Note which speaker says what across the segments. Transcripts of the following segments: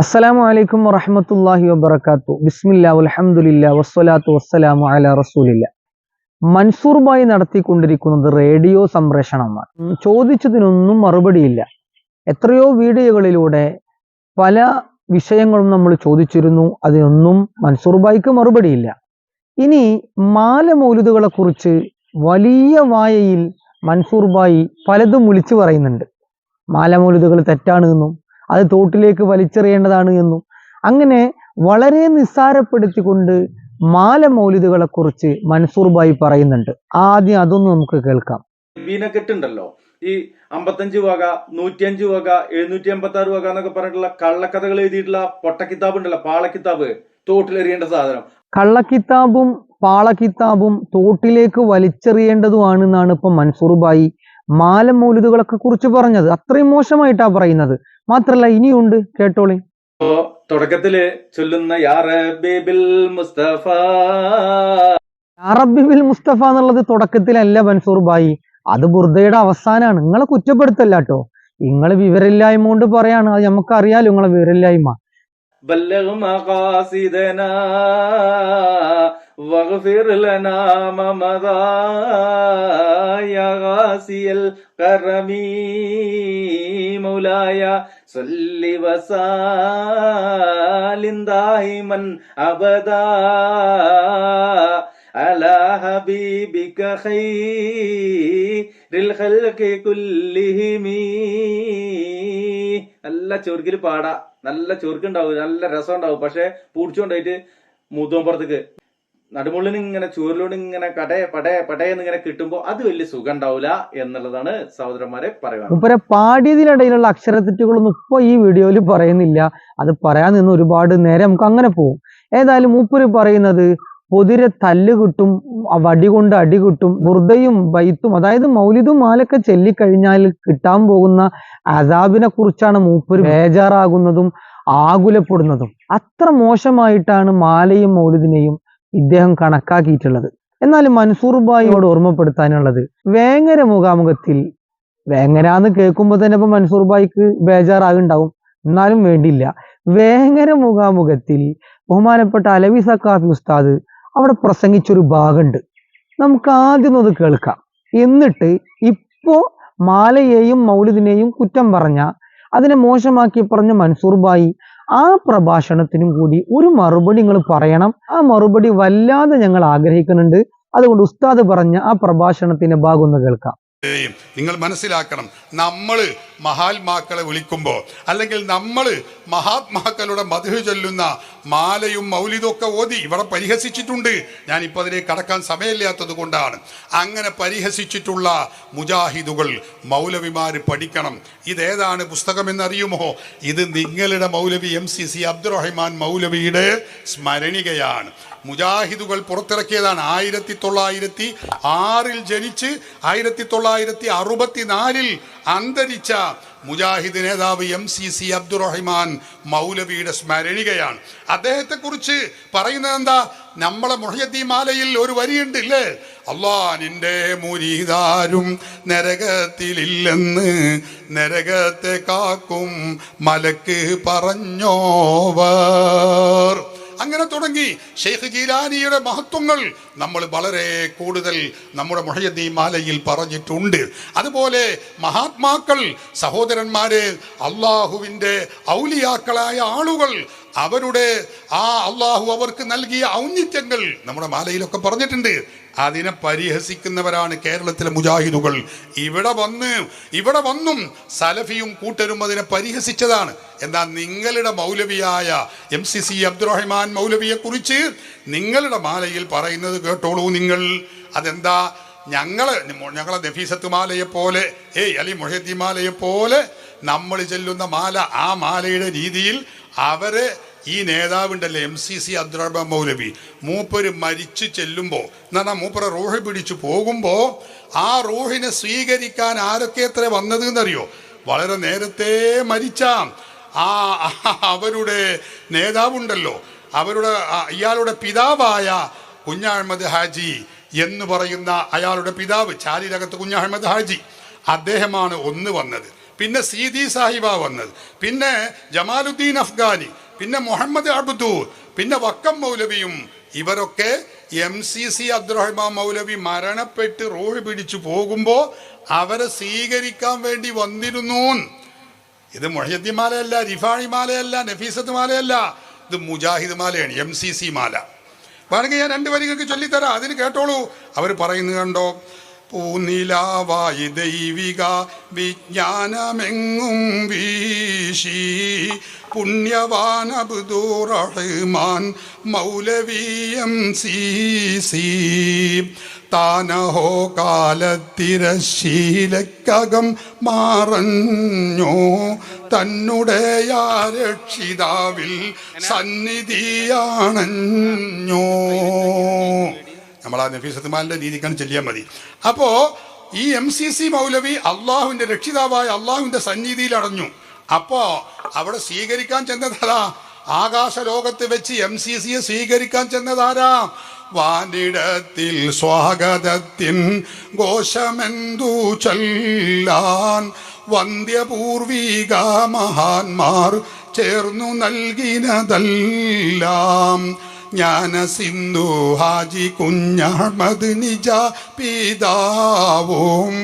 Speaker 1: അസ്സലാമു അലൈക്കും വറഹമത്തല്ലാഹി വബർക്കാത്തു ബിസ്മില്ലാ അലഹമുല്ല വസ്സലാത്തു വസ്സലാമു അല റസൂലില്ല മൻസൂർ ബായി നടത്തിക്കൊണ്ടിരിക്കുന്നത് റേഡിയോ സംപ്രേഷണമാണ്. ചോദിച്ചതിനൊന്നും മറുപടിയില്ല. എത്രയോ വീഡിയോകളിലൂടെ പല വിഷയങ്ങളും നമ്മൾ ചോദിച്ചിരുന്നു. അതിനൊന്നും മൻസൂർ ബായിക്ക് മറുപടിയില്ല. ഇനി മാലമൗലുദുകളെ കുറിച്ച് വലിയ വായയിൽ മൻസൂർ ബായി പലതും വിളിച്ചു പറയുന്നുണ്ട്. മാലമൗലുദുകൾ തെറ്റാണ് എന്നും അത് തോട്ടിലേക്ക് വലിച്ചെറിയേണ്ടതാണ് എന്നും. അങ്ങനെ വളരെ നിസ്സാരപ്പെടുത്തിക്കൊണ്ട് മാല മൗലിദുകളെ കുറിച്ച് മൻസൂർ ബായി പറയുന്നുണ്ട്. ആദ്യം അതൊന്നും നമുക്ക് കേൾക്കാം.
Speaker 2: വീനക്കെട്ടുണ്ടല്ലോ ഈ അമ്പത്തഞ്ച് വക നൂറ്റിയഞ്ച് വക എഴുന്നൂറ്റി അമ്പത്തി ആറ് വക എന്നൊക്കെ പറഞ്ഞിട്ടുള്ള കള്ളക്കഥകൾ എഴുതിയിട്ടുള്ള പൊട്ടക്കിതാബ് ഉണ്ടല്ലോ പാളക്കിതാബ് തോട്ടിലെറിയേണ്ട സാധനം.
Speaker 1: കള്ളക്കിതാബും പാളക്കിതാബും തോട്ടിലേക്ക് വലിച്ചെറിയേണ്ടതുമാണെന്നാണ് ഇപ്പൊ മൻസൂർ ബായി മാല മൗലിദുകളൊക്കെ കുറിച്ച് പറഞ്ഞത്. അത്രയും മോശമായിട്ടാ പറയുന്നത്. മാത്രല്ല ഇനിയുണ്ട്. കേട്ടോളി.
Speaker 2: തുടക്കത്തിൽ ചൊല്ലുന്ന മുസ്തഫ.
Speaker 1: മുസ്തഫ എന്നുള്ളത് തുടക്കത്തിലല്ല മൻസൂർ ഭായി അത് ബുർദയുടെ അവസാനാണ്. നിങ്ങളെ കുറ്റപ്പെടുത്തല്ല കേട്ടോ നിങ്ങൾ വിവരമില്ലായ്മ കൊണ്ട് പറയാണ്. അത് നമുക്ക് അറിയാലോ നിങ്ങളെ വിവരമില്ലായ്മ.
Speaker 2: واغفر لنا ما مضى يا غاسي الكرم مولاي صل وسلم دائما ابدا على حبيبك خير الخلق كلهم നല്ല ചൊറുക്കിൽ പാടാ നല്ല ചൊറുക്കുണ്ടാവും നല്ല രസം ഉണ്ടാവും പക്ഷെ പൂടിച്ചുകൊണ്ടായിട്ട് മൂത്തോമ്പുറത്തേക്ക് നടുമുള്ളിന് ഇങ്ങനെ ചൂരലോട് ഇങ്ങനെ കടേ പടേ പടേ എന്നിങ്ങനെ കിട്ടുമ്പോ അത് വലിയ സുഖം ഉണ്ടാവില്ല എന്നുള്ളതാണ് സഹോദരന്മാരെ പറയുക.
Speaker 1: മൂപ്പരെ പാടിയതിനിടയിലുള്ള അക്ഷരത്തെറ്റുകളൊന്നും ഇപ്പൊ ഈ വീഡിയോയിൽ പറയുന്നില്ല. അത് പറയാൻ നിന്ന് ഒരുപാട് നേരം നമുക്ക് അങ്ങനെ പോകും. ഏതായാലും മൂപ്പര് പറയുന്നത് പൊതിരെ തല്ല് കിട്ടും വടി കൊണ്ട് അടി കിട്ടും ബുർദയും ബൈത്തും അതായത് മൗലിദും മാലൊക്കെ ചൊല്ലിക്കഴിഞ്ഞാൽ കിട്ടാൻ പോകുന്ന അസാബിനെ കുറിച്ചാണ് മൂപ്പര് ബേജാറാകുന്നതും ആകുലപ്പെടുന്നതും. അത്ര മോശമായിട്ടാണ് മാലയും മൗലിദിനെയും ഇദ്ദേഹം കണക്കാക്കിയിട്ടുള്ളത്. എന്നാൽ മൻസൂർ ബായിയോട് ഓർമ്മപ്പെടുത്താനുള്ളത് വേങ്ങര മുഖാമുഖത്തിൽ വേങ്ങര എന്ന് കേൾക്കുമ്പോൾ തന്നെ ഇപ്പൊ മൻസൂർ ബായിക്ക് ബേജാറാകുണ്ടാവും എന്നാലും വേണ്ടില്ല. വേങ്ങര മുഖാമുഖത്തിൽ ബഹുമാനപ്പെട്ട അലവി സക്കാഫി ഉസ്താദ് അവിടെ പ്രസംഗിച്ചൊരു ഭാഗമുണ്ട് നമുക്ക് ആദ്യം ഒന്ന് കേൾക്കാം. എന്നിട്ട് ഇപ്പോ മാലയെയും മൗലിദിനെയും കുറ്റം പറഞ്ഞ അതിനെ മോശമാക്കി പറഞ്ഞ മൻസൂർ ബായി ആ പ്രഭാഷണത്തിനും കൂടി ഒരു മറുപടി നിങ്ങൾ പറയണം. ആ മറുപടി വല്ലാതെ ഞങ്ങൾ ആഗ്രഹിക്കുന്നുണ്ട്. അതുകൊണ്ട് ഉസ്താദ് പറഞ്ഞ ആ പ്രഭാഷണത്തിന്റെ ഭാഗം ഒന്ന് കേൾക്കാം.
Speaker 3: നിങ്ങൾ മനസ്സിലാക്കണം നമ്മൾ മഹാത്മാക്കളെ വിളിക്കുമ്പോൾ അല്ലെങ്കിൽ നമ്മൾ മഹാത്മാക്കളുടെ മധു ചൊല്ലുന്ന മാലയും മൗലിതും ഒക്കെ ഓതി ഇവിടെ പരിഹസിച്ചിട്ടുണ്ട്. ഞാൻ ഇപ്പോൾ അതിലേക്ക് കടക്കാൻ സമയമില്ലാത്തത് കൊണ്ടാണ്. അങ്ങനെ പരിഹസിച്ചിട്ടുള്ള മുജാഹിദുകൾ മൗലവിമാർ പഠിക്കണം. ഇതേതാണ് പുസ്തകം എന്നറിയുമോ? ഇത് നിങ്ങളുടെ മൗലവി എം സി സി അബ്ദുറഹിമാൻ മൗലവിയുടെ സ്മരണികയാണ്. മുജാഹിദുകൾ പുറത്തിറക്കിയതാണ് ആയിരത്തി തൊള്ളായിരത്തി ആറിൽ ജനിച്ച് ആയിരത്തി തൊള്ളായിരത്തി അറുപത്തിനാലിൽ അന്തരിച്ച മുജാഹിദ് നേതാവ് എം സി സി അബ്ദുറഹിമാൻ മൗലവിയുടെ സ്മരണികയാണ്. അദ്ദേഹത്തെ കുറിച്ച് പറയുന്നത് എന്താ നമ്മളെ മുഹയദ്ദീ മാലയിൽ ഒരു വരിയുണ്ട് ഇല്ലേ അള്ളാ നിന്റെ മുരീതാരും നരകത്തിലില്ലെന്ന് നരകത്തെ കാക്കും മലക്ക് പറഞ്ഞോവർ. അങ്ങനെ തുടങ്ങി ഷെയ്ഖ് ജീലാനിയുടെ മഹത്വങ്ങൾ നമ്മൾ വളരെ കൂടുതൽ നമ്മുടെ മുഹയ്യദ്ദീൻ മാലയിൽ പറഞ്ഞിട്ടുണ്ട്. അതുപോലെ മഹാത്മാക്കൾ സഹോദരന്മാരെ അള്ളാഹുവിന്റെ ഔലിയാക്കളായ ആളുകൾ അവരുടെ ആ അള്ളാഹു അവർക്ക് നൽകിയ ഔന്നിത്യങ്ങൾ നമ്മുടെ മാലയിലൊക്കെ പറഞ്ഞിട്ടുണ്ട്. അതിനെ പരിഹസിക്കുന്നവരാണ് കേരളത്തിലെ മുജാഹിദുകൾ. ഇവിടെ വന്ന് ഇവിടെ വന്നും സലഫിയും കൂട്ടരും അതിനെ പരിഹസിച്ചതാണ്. എന്നാൽ നിങ്ങളുടെ മൗലവിയായ എം സി സി അബ്ദുറഹിമാൻ മൗലവിയെക്കുറിച്ച് നിങ്ങളുടെ മാലയിൽ പറയുന്നത് കേട്ടോളൂ നിങ്ങൾ. അതെന്താ? ഞങ്ങൾ ഞങ്ങളെ നഫീസത്ത് മാലയെ പോലെ ഏയ് അലി മൊഹദ്ദി മാലയെ പോലെ നമ്മൾ ചെല്ലുന്ന മാല ആ മാലയുടെ രീതിയിൽ അവരെ ഈ നേതാവുണ്ടല്ലേ എം സി സി അബ്ദുറഹ്മാൻ മൗലവി? മൂപ്പര് മരിച്ചു ചെല്ലുമ്പോൾ എന്നാ മൂപ്പര് റൂഹ് പിടിച്ചു പോകുമ്പോൾ ആ റൂഹിനെ സ്വീകരിക്കാൻ ആരൊക്കെ എത്ര വന്നത് എന്നറിയോ വളരെ നേരത്തെ മരിച്ച ആ അവരുടെ നേതാവുണ്ടല്ലോ. അവരുടെ ഇയാളുടെ പിതാവായ കുഞ്ഞാഹ്മദ് ഹാജി എന്ന് പറയുന്ന അയാളുടെ പിതാവ് ചാലിരകത്ത് കുഞ്ഞാഹ്മദ് ഹാജി. അദ്ദേഹമാണ് ഒന്ന് വന്നത്. പിന്നെ സീതി സാഹിബ വന്നത്. പിന്നെ ജമാലുദ്ദീൻ അഫ്ഗാനി. പിന്നെ മുഹമ്മദ് അബ്ദു പിന്നെ വക്കം മൗലവിയും ഇവരൊക്കെ എം സി സി അബ്ദുറഹ്മാൻ മൗലവി മരണപ്പെട്ട് റോഡ് പിടിച്ചു പോകുമ്പോൾ അവരെ സ്വീകരിക്കാൻ വേണ്ടി വന്നിരുന്നു. ഇത് മൊഹദ്ദി മാലയല്ല റിഫാണി മാലയല്ല നഫീസത്ത് മാലയല്ല ഇത് മുജാഹിദ് മാലയാണ് എം സി സി മാല. വേണമെങ്കിൽ ഞാൻ രണ്ട് വരികൾക്ക് ചൊല്ലിത്തരാം അതിന് കേട്ടോളൂ. അവർ പറയുന്നത് കണ്ടോ? പൂനിലാവായി ദൈവിക വിജ്ഞാനമെങ്ങും വീശി. പുണ്യവാൻ മൗലവീയം സീസി. താനഹോ കാലത്തിരശീലക്കകം മാറഞ്ഞോ. തന്നുടയ രക്ഷിതാവിൽ സന്നിധിയാണഞ്ഞോ. നമ്മൾ ആ നഫീസത്തുമാലിന്റെ രീതിക്കാണ് ചെല്ലിയാൽ മതി. അപ്പോ ഈ എം സി സി മൗലവി അള്ളാഹുവിന്റെ രക്ഷിതാവായ അള്ളാഹുവിന്റെ സന്നിധിയിൽ അടഞ്ഞു. അപ്പോ അവിടെ സ്വീകരിക്കാൻ ചെന്നതാ ആകാശ ലോകത്ത് വെച്ച് എം സി സിയെ സ്വീകരിക്കാൻ ചെന്നതാരാ? വാനിടത്തിൽ സ്വാഗതത്തിൻ ഘോഷമെന്തു ചൊല്ലാൻ വന്ധ്യപൂർവിക മഹാന്മാർ ചേർന്നു നൽകിനതെല്ലാം. ജ്ഞാന സിന്ധു ഹാജി കുഞ്ഞഹമ്മദ് നിജ പിതാവും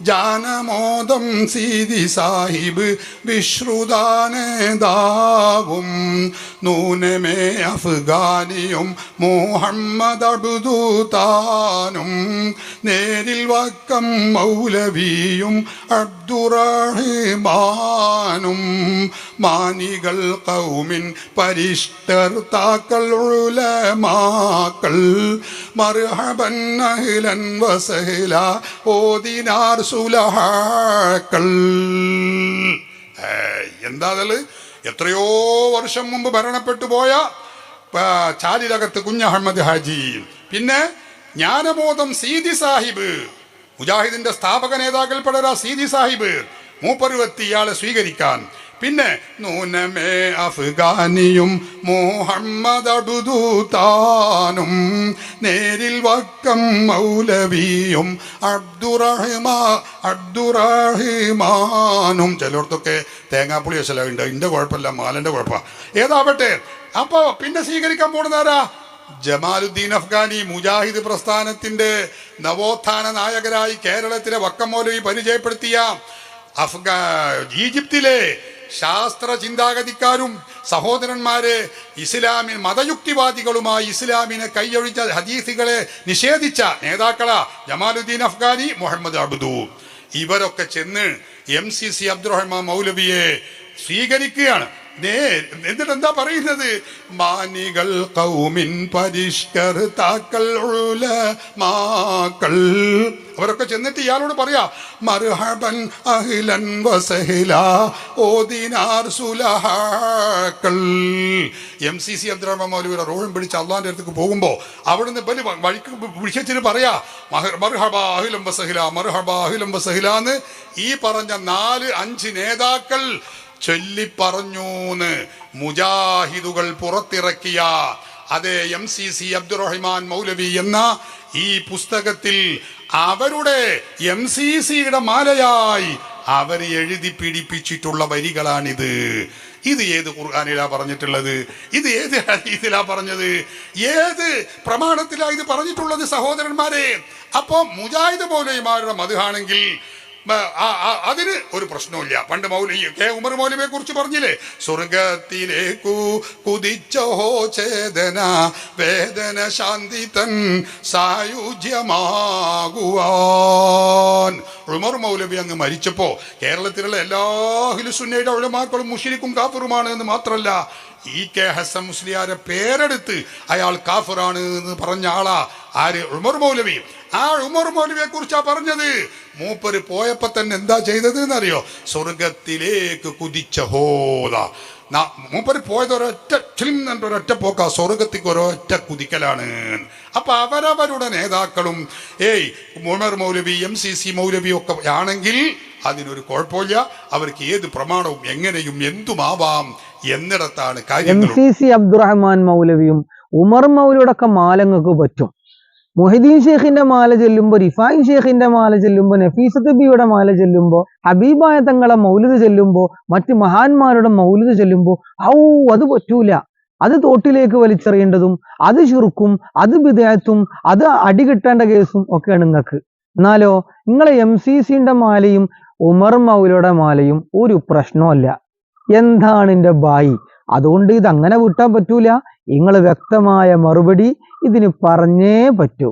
Speaker 3: ജാനമോദം സീതി സാഹിബ് വിശ്രുതാനേതാവും. നൂനമേ അഫ്ഗാനിയും മുഹമ്മദ് അബ്ദുതാനും നേരിൽ വക്കം മൗലവിയും അബ്ദുറഹിമാനും. മാനികൾ കൗമിൻ പരിഷ്ടർ താക്കൾ മർഹബൻ അഹ്ലൻ വസഹില ഓദിനാർ സുലഹാക്കൾ. എന്താ അതൽ എത്രയോ വർഷം മുമ്പ് ഭരണപ്പെട്ടു പോയ ചാലിലകത്ത് കുഞ്ഞഹമ്മദ് ഹാജി. പിന്നെ ജ്ഞാനബോധം സീതി സാഹിബ്. മുജാഹിദിന്റെ സ്ഥാപക നേതാക്കൾപ്പെടരാ സീതി സാഹിബ്. മൂപ്പരുവത്തി ഇയാളെ സ്വീകരിക്കാൻ. പിന്നെ നൂനമേ അഫ്ഗാനിയും മുഹമ്മദ് അബ്ദുതാനും നേരിൽ വക്കം മൗലവിയും അബ്ദുറഹിമാ അബ്ദുറഹിമാനും. ചിലർത്തൊക്കെ തേങ്ങാപ്പുളി ഉണ്ട്. ഇന്റെ കുഴപ്പമില്ല മാലന്റെ കുഴപ്പ ഏതാവട്ടെ? അപ്പോ പിന്നെ സ്വീകരിക്കാൻ പോണതാരാ ജമാലുദ്ദീൻ അഫ്ഗാനി മുജാഹിദ് പ്രസ്ഥാനത്തിന്റെ നവോത്ഥാന നായകരായി കേരളത്തിലെ വക്കം മൗലവി പരിചയപ്പെടുത്തിയ അഫ്ഗാ ഈജിപ്തിലെ ശാസ്ത്ര ചിന്താഗതിക്കാരും സഹോദരന്മാരെ ഇസ്ലാമിൻ മതയുക്തിവാദികളുമായി ഇസ്ലാമിനെ കൈയൊഴിച്ച ഹദീസുകളെ നിഷേധിച്ച നേതാക്കളാ ജമാലുദ്ദീൻ അഫ്ഗാനി മുഹമ്മദ് അബ്ദു. ഇവരൊക്കെ ചെന്ന് എം സി സി അബ്ദുറഹ്മാൻ മൗലവിയെ സ്വീകരിക്കുകയാണ്. നേ എന്നിട്ട് എന്താ പറയുന്നത്? മാനികൾ കൗമിൻ പരിഷ്കർത്താക്കൾ മാക്കൾ അവരൊക്കെ ചെന്നിട്ട് ഇയാളോട് പറയാ മർഹബൻ അഹിലൻ വസഹില ഓദിനാർ സുലഹാക്കൾ. എം സി സി അബ്ദുറഹ്മാൻ മൗലവിയുടെ റോളും പിടിച്ച് അള്ളാന്റെ അടുത്തേക്ക് പോകുമ്പോൾ അവിടുന്ന് ബലി വഴിക്ക് വിളിച്ചിട്ട് പറയാ മർഹബ അഹിലം വസഹില മർഹബ അഹിലം വസഹില എന്ന് ഈ പറഞ്ഞ നാല് അഞ്ച് നേതാക്കൾ ചൊല്ലിപ്പറഞ്ഞൂന്ന് മുജാഹിദുകൾ പുറത്തിറക്കിയ അതെ എം സി സി അബ്ദുറഹിമാൻ മൗലവി എന്ന ഈ പുസ്തകത്തിൽ അവരുടെ എം സി സിയുടെ മാലയായി അവർ എഴുതി പിടിപ്പിച്ചിട്ടുള്ള വരികളാണിത്. ഇത് ഏത് ഖുർആാനിലാ പറഞ്ഞിട്ടുള്ളത്? ഇത് ഏത് ഹദീസിലാ പറഞ്ഞത്? ഏത് പ്രമാണത്തിലാ ഇത് പറഞ്ഞിട്ടുള്ളത് സഹോദരന്മാരെ? അപ്പോൾ മുജാഹിദ് മൗലവിമാരുടെ മധുഹാണെങ്കിൽ അതിന് ഒരു പ്രശ്നമില്ല പണ്ട് മൗലി കെ. ഉമർ മൗലവിയെ കുറിച്ച് പറഞ്ഞില്ലേ? സ്വർഗത്തിലേക്കു കുതിച്ചോ ചേതന വേദന ശാന്തി തൻ സായുജ്യമാകുവാൻ. ഉമർ മൗലവി അങ്ങ് മരിച്ചപ്പോ കേരളത്തിലുള്ള എല്ലാ ഹിലുസുന്നയുടെ ഉഴമാക്കളും മുഷിരിക്കും കാഫറുമാണ് എന്ന് മാത്രമല്ല ഈ കെ. ഹസൻ മുസ്ലിയാരെ പേരെടുത്ത് അയാൾ കാഫറാണ് എന്ന് പറഞ്ഞ ആളാ ആര്? ഉമർ മൗലവി. ആ ഉമർ മൗലവിയെ കുറിച്ചാ പറഞ്ഞത്? മൂപ്പര് പോയപ്പോ തന്നെ എന്താ ചെയ്തത് എന്നറിയോ സ്വർഗത്തിലേക്ക് കുതിച്ച ന- മൂപ്പര് പോയത് ഒരൊറ്റ ഒരൊറ്റ പോക്ക. സ്വർഗത്തേക്ക് ഒരൊറ്റ കുതിക്കലാണ്. അപ്പൊ അവരവരുടെ നേതാക്കളും ഏയ് ഉമർ മൗലവി എം സി സി മൗലവി ഒക്കെ ആണെങ്കിൽ അതിനൊരു കുഴപ്പമില്ല. അവർക്ക് ഏത് പ്രമാണവും എങ്ങനെയും എന്തുമാവാം എന്നിടത്താണ്
Speaker 1: കാര്യം
Speaker 3: എം
Speaker 1: സി സി അബ്ദുറഹ്മാൻ മൗലവിയും ഉമർ മൗലിയുടെ ഒക്കെ മാലങ്ങൾക്ക് പറ്റും. മൊഹിദ്ദീൻ ഷെയ്ഖിന്റെ മാല ചെല്ലുമ്പോൾ റിഫായിൻ ഷെയ്ഖിന്റെ മാല ചെല്ലുമ്പോൾ നഫീസ തബിയുടെ മാല ചെല്ലുമ്പോൾ ഹബീബായ തങ്ങളെ മൗലിദ് ചെല്ലുമ്പോൾ മറ്റ് മഹാന്മാരുടെ മൗലിദ് ചെല്ലുമ്പോൾ ഔ അത് പറ്റൂല. അത് തോട്ടിലേക്ക് വലിച്ചെറിയേണ്ടതും അത് ചുരുക്കും അത് വിദേഹത്തും അത് അടി കിട്ടേണ്ട കേസും ഒക്കെയാണ് നിങ്ങൾക്ക് എന്നാലോ നിങ്ങളെ എം സി സിന്റെ മാലയും ഉമർ മൗലയുടെ മാലയും ഒരു പ്രശ്നമല്ല എന്താണ് എന്റെ ബായി? അതുകൊണ്ട് ഇത് അങ്ങനെ വിട്ടാൻ പറ്റൂല. നിങ്ങൾ വ്യക്തമായ മറുപടി ഇതിന് പറഞ്ഞേ പറ്റൂ.